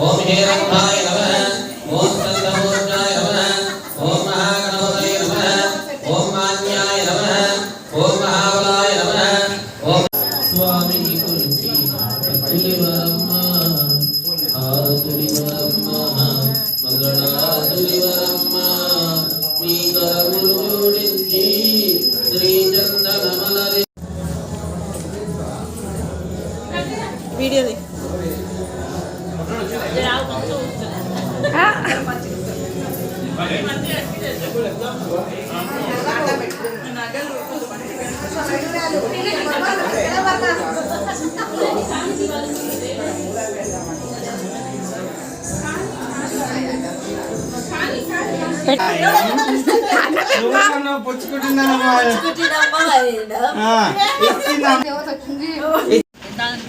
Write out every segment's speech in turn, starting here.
ఓం హేరంభాయ నమః. ఓం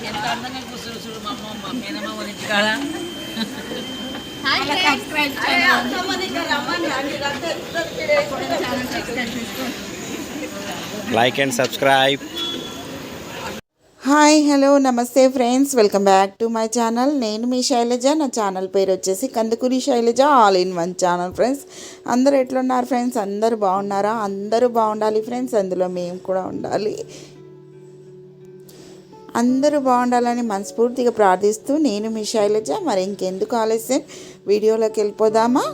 ఎంత అందంగా కూర్చుని చూడు మా అమ్మ మేనమ్మ ఇంటికాడ. Like and subscribe. Hi hello నమస్తే friends welcome back to my channel నేను మీ శైలజ. నా ఛానల్ పేరు వచ్చేసి Kandukuri Shailaja all in one channel friends అందరూ ఎట్లున్నారు ఫ్రెండ్స్ అందరూ బాగున్నారా? అందరూ బాగుండాలి ఫ్రెండ్స్ అందులో మేము కూడా ఉండాలి. అందరూ బాగుండాలని మనస్ఫూర్తిగా ప్రార్థిస్తూ నేను మీ శైలజ. మరి ఇంకెందుకు ఆలస్యం? వీడియోలోకి వెళ్ళిపోదామా?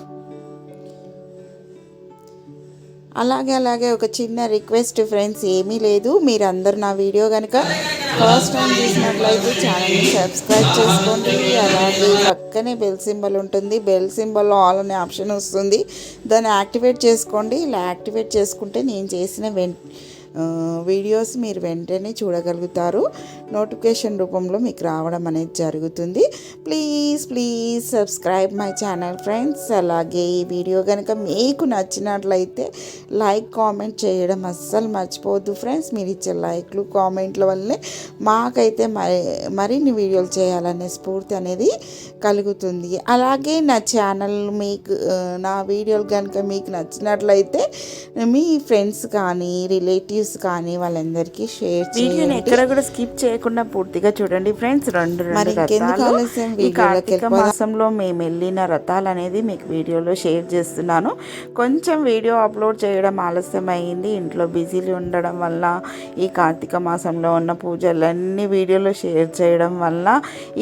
అలాగే అలాగే ఒక చిన్న రిక్వెస్ట్ ఫ్రెండ్స్ ఏమీ లేదు. మీరందరూ నా వీడియో కనుక ఫస్ట్ టైం చూసినట్లయితే ఛానల్ని సబ్స్క్రైబ్ చేసుకోండి. అలాగే పక్కనే బెల్ సింబల్ ఉంటుంది. బెల్ సింబల్లో ఆల్ అనే ఆప్షన్ వస్తుంది. దాన్ని యాక్టివేట్ చేసుకోండి. ఇలా యాక్టివేట్ చేసుకుంటే నేను చేసిన వెన్ వీడియోస్ మీరు వెంటనే చూడగలుగుతారు. నోటిఫికేషన్ రూపంలో మీకు రావడం అనేది జరుగుతుంది. Please please subscribe my channel friends అలాగే ఈ వీడియో కనుక మీకు నచ్చినట్లయితే లైక్ కామెంట్ చేయడం అస్సలు మర్చిపోవద్దు ఫ్రెండ్స్ మీరు ఇచ్చే లైక్లు కామెంట్ల వల్లనే మాకైతే మరి మరిన్ని వీడియోలు చేయాలనే స్ఫూర్తి అనేది కలుగుతుంది. అలాగే నా ఛానల్ మీకు నా వీడియోలు కనుక మీకు నచ్చినట్లయితే మీ ఫ్రెండ్స్ కానీ రిలేటివ్స్ కానీ వాళ్ళందరికీ షేర్ చేయండి. ఎక్కడ కూడా స్కిప్ చేయకుండా పూర్తిగా చూడండి ఫ్రెండ్స్. రెండు రెండు రథాలు? ఈ కార్తీక. మాసంలో మేము వెళ్ళిన రథాలు అనేది మీకు వీడియోలో షేర్ చేస్తున్నాను. కొంచెం వీడియో అప్లోడ్ చేయడం ఆలస్యం అయింది ఇంట్లో బిజీలు ఉండడం వల్ల ఈ కార్తీక మాసంలో ఉన్న పూజలన్నీ వీడియోలో షేర్ చేయడం వల్ల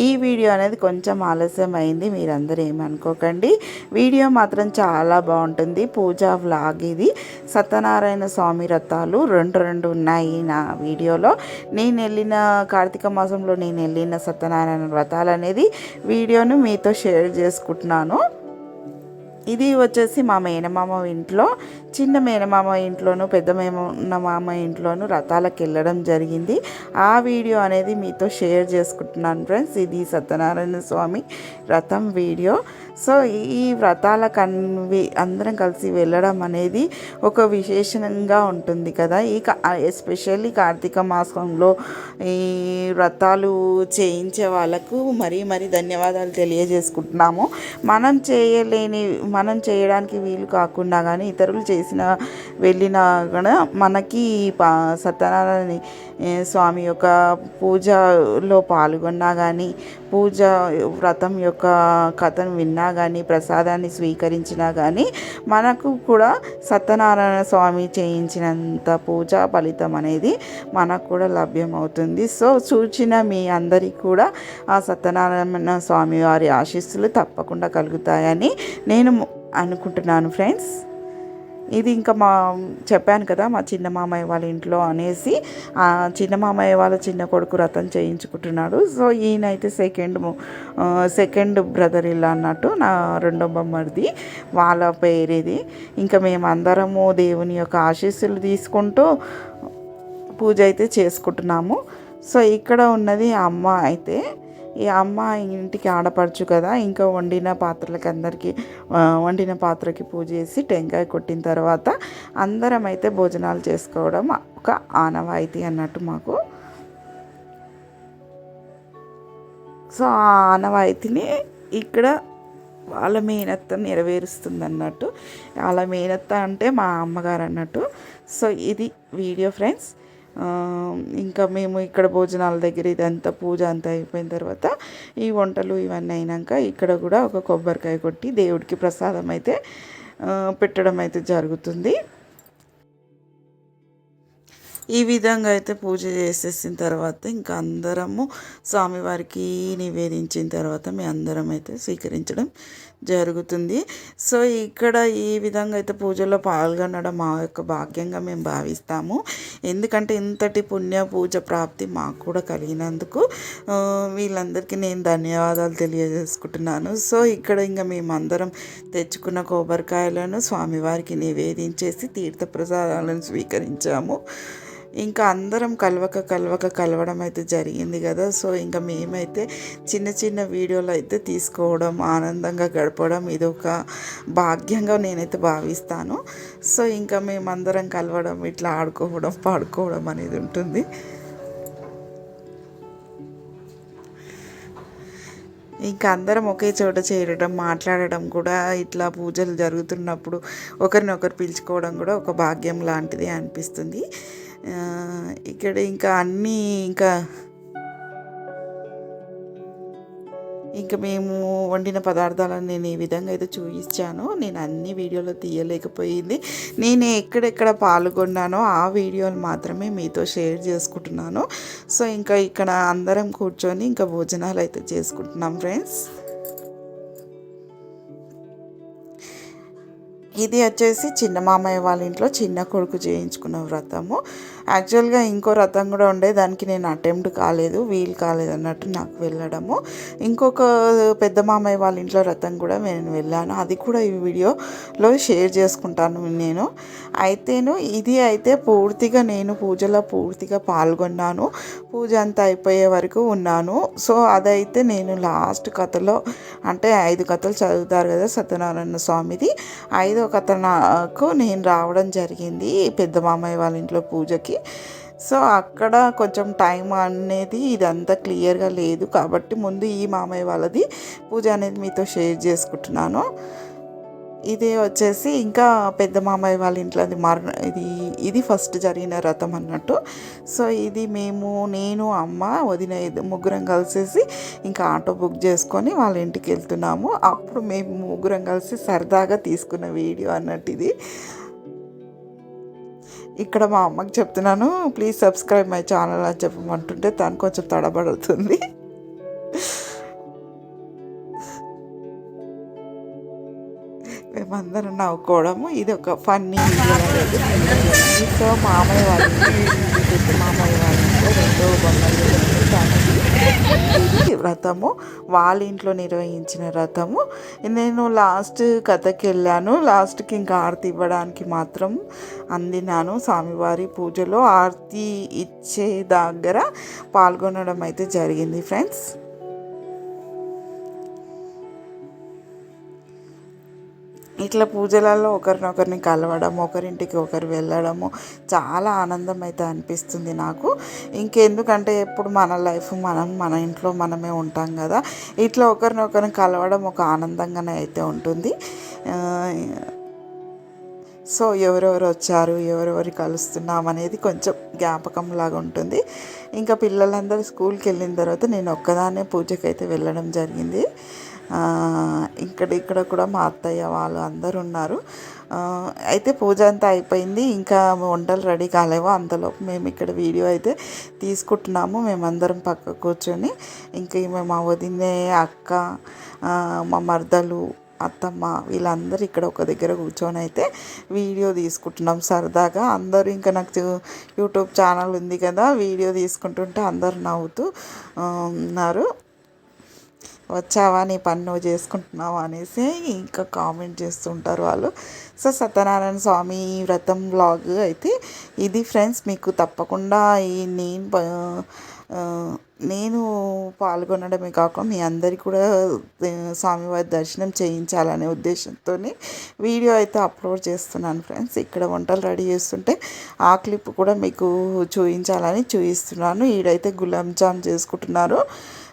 ఈ వీడియో అనేది కొంచెం ఆలస్యం అయింది మీరందరూ ఏమనుకోకండి. వీడియో మాత్రం చాలా బాగుంటుంది. పూజా వ్లాగ్ ఇది. సత్యనారాయణ స్వామి రథాలు రెండు రెండు ఉన్నాయి నా వీడియోలో. నేను వెళ్ళిన కార్తీక మాసంలో నేను వెళ్ళిన సత్యనారాయణ వ్రతాలు అనేది వీడియోను మీతో షేర్ చేసుకుంటున్నాను. ఇది వచ్చేసి మా మేనమామ ఇంట్లో చిన్న మేనమామ ఇంట్లోను పెద్ద మేనమామ ఇంట్లోను రథాలకు వెళ్ళడం జరిగింది. ఆ వీడియో అనేది మీతో షేర్ చేసుకుంటున్నాను ఫ్రెండ్స్. ఇది సత్యనారాయణ స్వామి రథం వీడియో. సో ఈ వ్రతాల కన్వి అందరం కలిసి వెళ్ళడం అనేది ఒక విశేషంగా ఉంటుంది కదా. ఈ ఎస్పెషల్లీ కార్తీక మాసంలో ఈ వ్రతాలు చేయించే వాళ్ళకు మరీ మరీ ధన్యవాదాలు తెలియజేసుకుంటున్నాము. మనం చేయలేని మనం చేయడానికి వీలు కాకుండా కానీ ఇతరులు చేసిన వెళ్ళినా కూడా మనకి పా సత్యనారాయణ స్వామి యొక్క పూజలో పాల్గొన్నా కానీ పూజ వ్రతం యొక్క కథను విన్నా కానీ ప్రసాదాన్ని స్వీకరించినా కానీ మనకు కూడా సత్యనారాయణ స్వామి చేయించినంత పూజా ఫలితం అనేది మనకు కూడా లభ్యమవుతుంది. సో చూచిన మీ అందరికీ కూడా ఆ సత్యనారాయణ స్వామి వారి ఆశీస్సులు తప్పకుండా కలుగుతాయని నేను అనుకుంటున్నాను ఫ్రెండ్స్. ఇది ఇంకా మా చెప్పాను కదా మా చిన్న మామయ్య వాళ్ళ ఇంట్లో అనేసి చిన్న మామయ్య వాళ్ళ చిన్న కొడుకు రథం చేయించుకుంటున్నాడు. సో ఈయనైతే సెకండ్ సెకండ్ బ్రదర్ ఇలా అన్నట్టు నా రెండో బొమ్మడిది వాళ్ళ పేరేది. ఇంకా మేము అందరము దేవుని యొక్క ఆశీస్సులు తీసుకుంటూ పూజ అయితే చేసుకుంటున్నాము. సో ఇక్కడ ఉన్నది అమ్మ అయితే. ఈ అమ్మ ఇంటికి ఆడపడచ్చు కదా ఇంకా వండిన పాత్రలకి అందరికీ వండిన పాత్రకి పూజ చేసి టెంకాయ కొట్టిన తర్వాత అందరం అయితే భోజనాలు చేసుకోవడం ఒక ఆనవాయితీ అన్నట్టు మాకు. సో ఆ ఆనవాయితీని ఇక్కడ వాళ్ళ మేనత్త నెరవేరుస్తుంది అన్నట్టు వాళ్ళ మేనత్త అంటే మా అమ్మగారు అన్నట్టు. సో ఇది వీడియో ఫ్రెండ్స్. ఇంకా మేము ఇక్కడ భోజనాల దగ్గర ఇదంతా పూజ అంతా అయిపోయిన తర్వాత ఈ వంటలు ఇవన్నీ అయినాక ఇక్కడ కూడా ఒక కొబ్బరికాయ కొట్టి దేవుడికి ప్రసాదం అయితే పెట్టడం అయితే జరుగుతుంది. ఈ విధంగా అయితే పూజ చేసేసిన తర్వాత ఇంకా అందరము స్వామివారికి నివేదించిన తర్వాత మీ అందరం అయితే స్వీకరించడం జరుగుతుంది. సో ఇక్కడ ఈ విధంగా అయితే పూజలో పాల్గొనడం మా యొక్క భాగ్యంగా మేము భావిస్తాము. ఎందుకంటే ఇంతటి పుణ్య పూజ ప్రాప్తి మాకు కూడా కలిగినందుకు వీళ్ళందరికీ నేను ధన్యవాదాలు తెలియజేసుకుంటున్నాను. సో ఇక్కడ ఇంకా మేమందరం తెచ్చుకున్న కొబ్బరికాయలను స్వామివారికి నివేదించేసి తీర్థప్రసాదాలను స్వీకరించాము. ఇంకా అందరం కలవక కలవక కలవడం అయితే జరిగింది కదా. సో ఇంకా మేమైతే చిన్న చిన్న వీడియోలు అయితే తీసుకోవడం ఆనందంగా గడపడం ఇది ఒక భాగ్యంగా నేనైతే భావిస్తాను. సో ఇంకా మేమందరం కలవడం ఇట్లా ఆడుకోవడం పాడుకోవడం అనేది ఉంటుంది. ఇంకా అందరం ఒకే చోట చేరడం మాట్లాడడం కూడా ఇట్లా పూజలు జరుగుతున్నప్పుడు ఒకరినొకరు పిలుచుకోవడం కూడా ఒక భాగ్యం లాంటిది అనిపిస్తుంది. ఇక్కడ ఇంకా అన్నీ ఇంకా ఇంకా మేము వండిన పదార్థాలను నేను ఈ విధంగా అయితే చూపించాను. నేను అన్ని వీడియోలు తీయలేకపోయింది. నేను ఎక్కడెక్కడ పాల్గొన్నానో ఆ వీడియోలు మాత్రమే మీతో షేర్ చేసుకుంటున్నాను. సో ఇంకా ఇక్కడ అందరం కూర్చొని ఇంకా భోజనాలు అయితే చేసుకుంటున్నాం ఫ్రెండ్స్. ఇది వచ్చేసి చిన్న మామయ్య వాళ్ళ ఇంట్లో చిన్న కొడుకు చేయించుకున్న వ్రతము. యాక్చువల్గా ఇంకో రథం కూడా ఉండే దానికి నేను అటెంప్ట్ కాలేదు వీలు కాలేదు అన్నట్టు నాకు వెళ్ళడము. ఇంకొక పెద్ద మామయ్య వాళ్ళ ఇంట్లో రథం కూడా నేను వెళ్ళాను. అది కూడా ఈ వీడియోలో షేర్ చేసుకుంటాను నేను. అయితేను ఇది అయితే పూర్తిగా నేను పూజలో పూర్తిగా పాల్గొన్నాను. పూజ అంతా అయిపోయే వరకు ఉన్నాను. సో అదైతే నేను లాస్ట్ కథలో అంటే ఐదు కథలు చదువుతారు కదా సత్యనారాయణ స్వామిది ఐదో కథ నాకు నేను రావడం జరిగింది. పెద్ద మామయ్య వాళ్ళ ఇంట్లో పూజకి. సో అక్కడ కొంచెం టైం అనేది ఇదంతా క్లియర్గా లేదు. కాబట్టి ముందు ఈ మామయ్య వాళ్ళది పూజ అనేది మీతో షేర్ చేసుకుంటున్నాను. ఇది వచ్చేసి ఇంకా పెద్ద మామయ్య వాళ్ళ ఇంట్లో అది మరణ ఇది ఇది ఫస్ట్ జరిగిన రథం అన్నట్టు. సో ఇది మేము నేను అమ్మ వదిన ముగ్గురం కలిసేసి ఇంకా ఆటో బుక్ చేసుకొని వాళ్ళ ఇంటికి వెళ్తున్నాము. అప్పుడు మేము ముగ్గురం కలిసి సరదాగా తీసుకున్న వీడియో అన్నట్టు ఇది. ఇక్కడ మా అమ్మకి చెప్తున్నాను ప్లీజ్ సబ్స్క్రైబ్ మై ఛానల్ అని చెప్పమంటుంటే తను కొంచెం తడబడుతుంది. మేమందరం నవ్వుకోవడము ఇది ఒక ఫన్నీ సో మామయ్య వాళ్ళ మామయ్య వాళ్ళ రెండో బొమ్మలు వ్రతము వాళ్ళ ఇంట్లో నిర్వహించిన వ్రతము నేను లాస్ట్ కథకి వెళ్ళాను లాస్ట్కి ఇంకా ఆరతి ఇవ్వడానికి మాత్రం అందినాను. స్వామివారి పూజలో ఆరతి ఇచ్చే దగ్గర పాల్గొనడం అయితే జరిగింది ఫ్రెండ్స్. ఇట్లా పూజలలో ఒకరినొకరిని కలవడం ఒకరింటికి ఒకరు వెళ్ళడము చాలా ఆనందం అయితే అనిపిస్తుంది నాకు. ఇంకెందుకంటే ఎప్పుడు మన లైఫ్ మనం మన ఇంట్లో మనమే ఉంటాం కదా. ఇట్లా ఒకరినొకరిని కలవడం ఒక ఆనందంగానే అయితే ఉంటుంది. సో ఎవరెవరు వచ్చారు ఎవరెవరు కలుస్తున్నాం అనేది కొంచెం జ్ఞాపకం లాగా ఉంటుంది. ఇంకా పిల్లలందరూ స్కూల్కి వెళ్ళిన తర్వాత నేను ఒక్కదాన్నే పూజకైతే వెళ్ళడం జరిగింది. ఇక్కడ ఇక్కడ కూడా మా అత్తయ్య వాళ్ళు అందరు ఉన్నారు. అయితే పూజ అంతా అయిపోయింది. ఇంకా వంటలు రెడీ కాలేవు అంతలోపు మేము ఇక్కడ వీడియో అయితే తీసుకుంటున్నాము. మేమందరం పక్క కూర్చొని ఇంకా మేము మా వదినే అక్క మా మరదలు అత్తమ్మ వీళ్ళందరూ ఇక్కడ ఒక దగ్గర కూర్చొని అయితే వీడియో తీసుకుంటున్నాం సరదాగా. అందరూ ఇంకా నాకు యూట్యూబ్ ఛానల్ ఉంది కదా వీడియో తీసుకుంటుంటే అందరు నవ్వుతూ ఉన్నారు. వచ్చావా నీ పని నువ్వు చేసుకుంటున్నావా అనేసి ఇంకా కామెంట్ చేస్తుంటారు వాళ్ళు. సో సత్యనారాయణ స్వామి వ్రతం బ్లాగ్ అయితే ఇది ఫ్రెండ్స్ మీకు తప్పకుండా ఈ నేను ప- నేను పాల్గొనడమే కాకుండా మీ అందరికీ కూడా స్వామివారి దర్శనం చేయించాలనే ఉద్దేశంతో వీడియో అయితే అప్లోడ్ చేస్తున్నాను ఫ్రెండ్స్. ఇక్కడ వంటలు రెడీ చేస్తుంటే ఆ క్లిప్ కూడా మీకు చూపించాలని చూపిస్తున్నాను ఈడైతే గులాబ్ జామ్ చేసుకుంటున్నారు.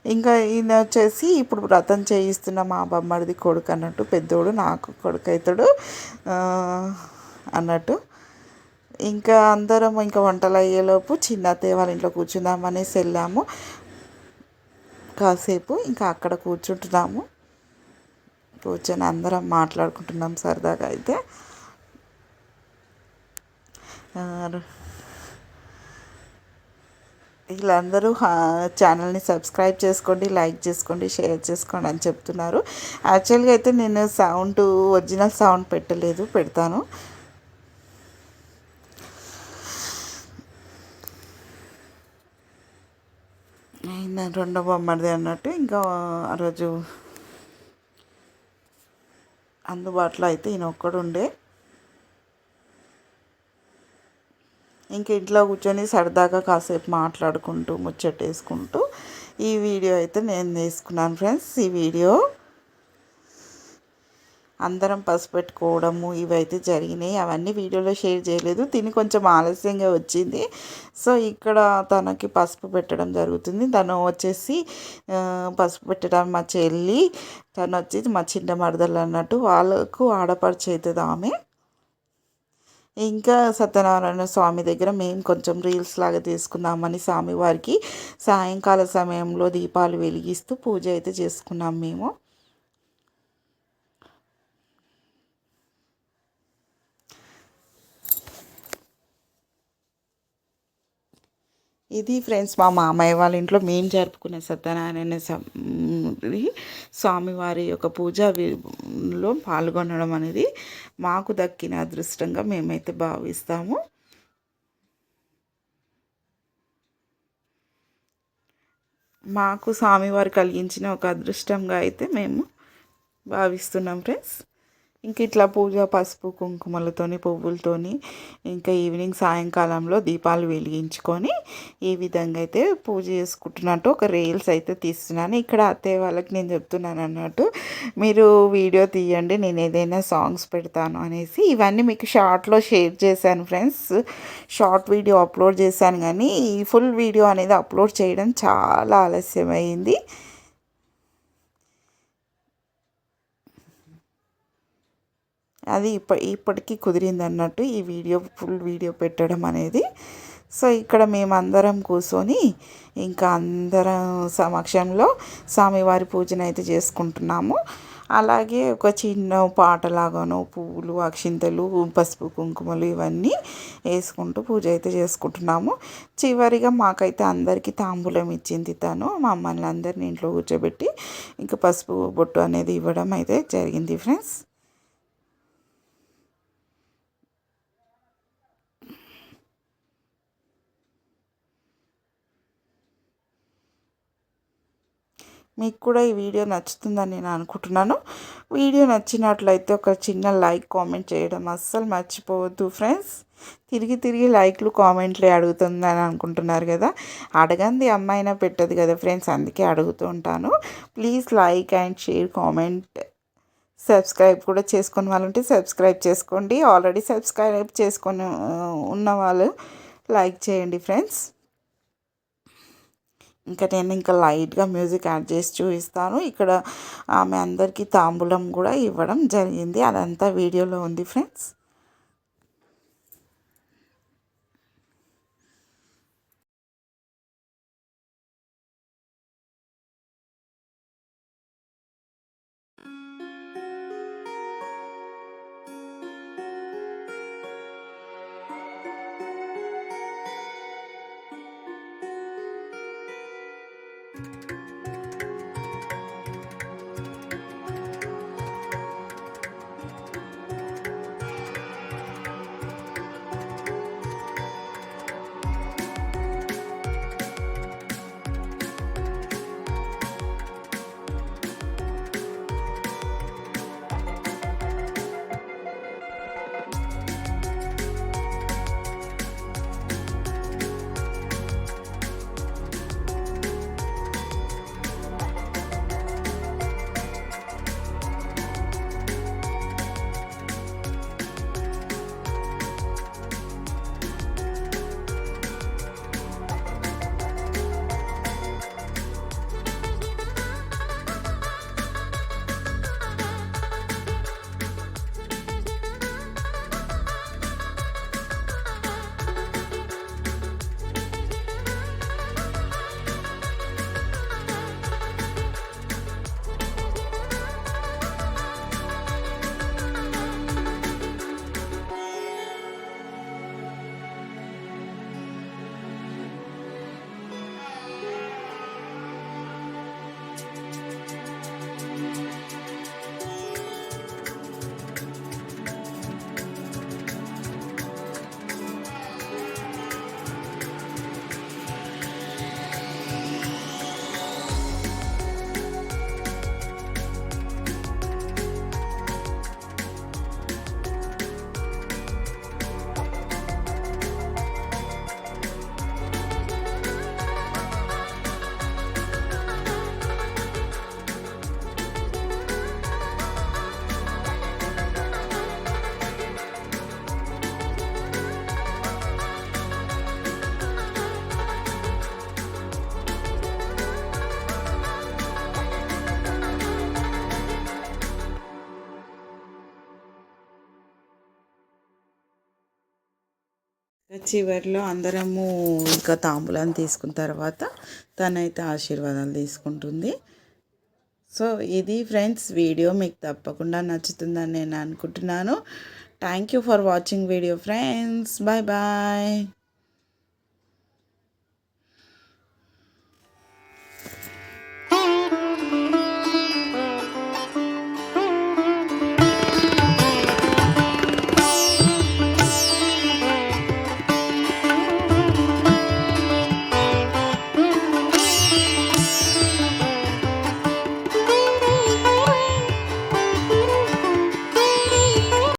ఇంకా ఈయన వచ్చేసి ఇప్పుడు వ్రతం చేయిస్తున్న మా బొమ్మడిది కొడుకు అన్నట్టు పెద్దోడు నాకు కొడుకు అవుతాడు అన్నట్టు. ఇంకా అందరం ఇంకా వంటలు అయ్యేలోపు చిన్న అత్తయ్య వాళ్ళ ఇంట్లో కూర్చుందామనేసి వెళ్ళాము. కాసేపు ఇంకా అక్కడ కూర్చుంటున్నాము. కూర్చొని అందరం మాట్లాడుకుంటున్నాం సరదాగా అయితే. వీళ్ళందరూ ఛానల్ని సబ్స్క్రైబ్ చేసుకోండి లైక్ చేసుకోండి షేర్ చేసుకోండి అని చెప్తున్నారు. యాక్చువల్గా అయితే నేను సౌండ్ ఒరిజినల్ సౌండ్ పెట్టలేదు పెడతాను. ఆయన రెండో బొమ్మడిది అన్నట్టు ఇంకా ఆ రోజు అందుబాటులో అయితే ఈయన ఒక్కడు ఇంక ఇంట్లో కూర్చొని సరదాగా కాసేపు మాట్లాడుకుంటూ ముచ్చటేసుకుంటూ ఈ వీడియో అయితే నేను తీసుకున్నాను ఫ్రెండ్స్. ఈ వీడియో అందరం పసుపు పెట్టుకోవడము ఇవైతే జరిగినాయి. అవన్నీ వీడియోలో షేర్ చేయలేదు. తిని కొంచెం ఆలస్యంగా వచ్చింది. సో ఇక్కడ తనకి పసుపు పెట్టడం జరుగుతుంది. తను వచ్చేసి పసుపు పెట్టడం మా చెల్లి తను వచ్చేసి మా చిన్న మరదలు అన్నట్టు వాళ్ళకు ఆడపడుచు అవుతుంది ఆమె. ఇంకా సత్యనారాయణ స్వామి దగ్గర మేము కొంచెం రీల్స్ లాగా తీసుకుందామని స్వామివారికి సాయంకాల సమయంలో దీపాలు వెలిగిస్తూ పూజ అయితే చేసుకున్నాం మేము. ఇది ఫ్రెండ్స్ మా మామయ్య వాళ్ళ ఇంట్లో మేము జరుపుకునే సత్యనారాయణ స్వామివారి యొక్క పూజలో పాల్గొనడం అనేది మాకు దక్కిన అదృష్టంగా మేమైతే భావిస్తాము. మాకు స్వామివారు కలిగించిన ఒక అదృష్టంగా అయితే మేము భావిస్తున్నాం ఫ్రెండ్స్. ఇంక ఇట్లా పూజ పసుపు కుంకుమలతోని పువ్వులతోని ఇంకా ఈవినింగ్ సాయంకాలంలో దీపాలు వెలిగించుకొని ఈ విధంగా అయితే పూజ చేసుకుంటున్నట్టు ఒక రీల్స్ అయితే తీస్తున్నాను. ఇక్కడ అత్తయ్య వాళ్ళకి నేను చెప్తున్నాను అన్నట్టు మీరు వీడియో తీయండి నేను ఏదైనా సాంగ్స్ పెడతాను అనేసి ఇవన్నీ మీకు షార్ట్లో షేర్ చేశాను ఫ్రెండ్స్. షార్ట్ వీడియో అప్లోడ్ చేశాను కానీ ఈ ఫుల్ వీడియో అనేది అప్లోడ్ చేయడం చాలా ఆలస్యమైంది. అది ఇప్ప ఇప్పటికీ కుదిరింది అన్నట్టు ఈ వీడియో ఫుల్ వీడియో పెట్టడం అనేది. సో ఇక్కడ మేమందరం కూర్చొని ఇంకా అందరం సమక్షంలో స్వామివారి పూజను అయితే చేసుకుంటున్నాము. అలాగే ఒక చిన్న పాటలాగాను పువ్వులు అక్షింతలు పసుపు కుంకుమలు ఇవన్నీ వేసుకుంటూ పూజ అయితే చేసుకుంటున్నాము. చివరిగా మాకైతే అందరికీ తాంబూలం ఇచ్చింది తను. మమ్మల్ని అందరిని ఇంట్లో కూర్చోబెట్టి ఇంకా పసుపు బొట్టు అనేది ఇవ్వడం అయితే జరిగింది ఫ్రెండ్స్. మీకు కూడా ఈ వీడియో నచ్చుతుందని నేను అనుకుంటున్నాను. వీడియో నచ్చినట్లయితే ఒక చిన్న లైక్ కామెంట్ చేయడం అస్సలు మర్చిపోవద్దు ఫ్రెండ్స్. తిరిగి తిరిగి లైక్లు కామెంట్లే అడుగుతుందని అనుకుంటున్నారు కదా. అడగంది అమ్మాయినా పెట్టదు కదా ఫ్రెండ్స్ అందుకే అడుగుతూ ఉంటాను. Please like and share comment subscribe కూడా చేసుకుని వాళ్ళు ఉంటే సబ్స్క్రైబ్ చేసుకోండి. ఆల్రెడీ సబ్స్క్రైబ్ చేసుకొని ఉన్నవాళ్ళు ఉన్న వాళ్ళు లైక్ చేయండి ఫ్రెండ్స్. ఇంకా నేను ఇంకా లైట్గా మ్యూజిక్ యాడ్ చేసి చూపిస్తాను. ఇక్కడ ఆమె అందరికీ తాంబూలం కూడా ఇవ్వడం జరిగింది. అదంతా వీడియోలో ఉంది ఫ్రెండ్స్. చివరిలో అందరము ఇంకా తాంబూలాన్ని తీసుకున్న తర్వాత తనైతే ఆశీర్వాదాలు తీసుకుంటుంది. సో ఇది ఫ్రెండ్స్ వీడియో మీకు తప్పకుండా నచ్చుతుందని నేను అనుకుంటున్నాను. Thank you for watching video friends bye bye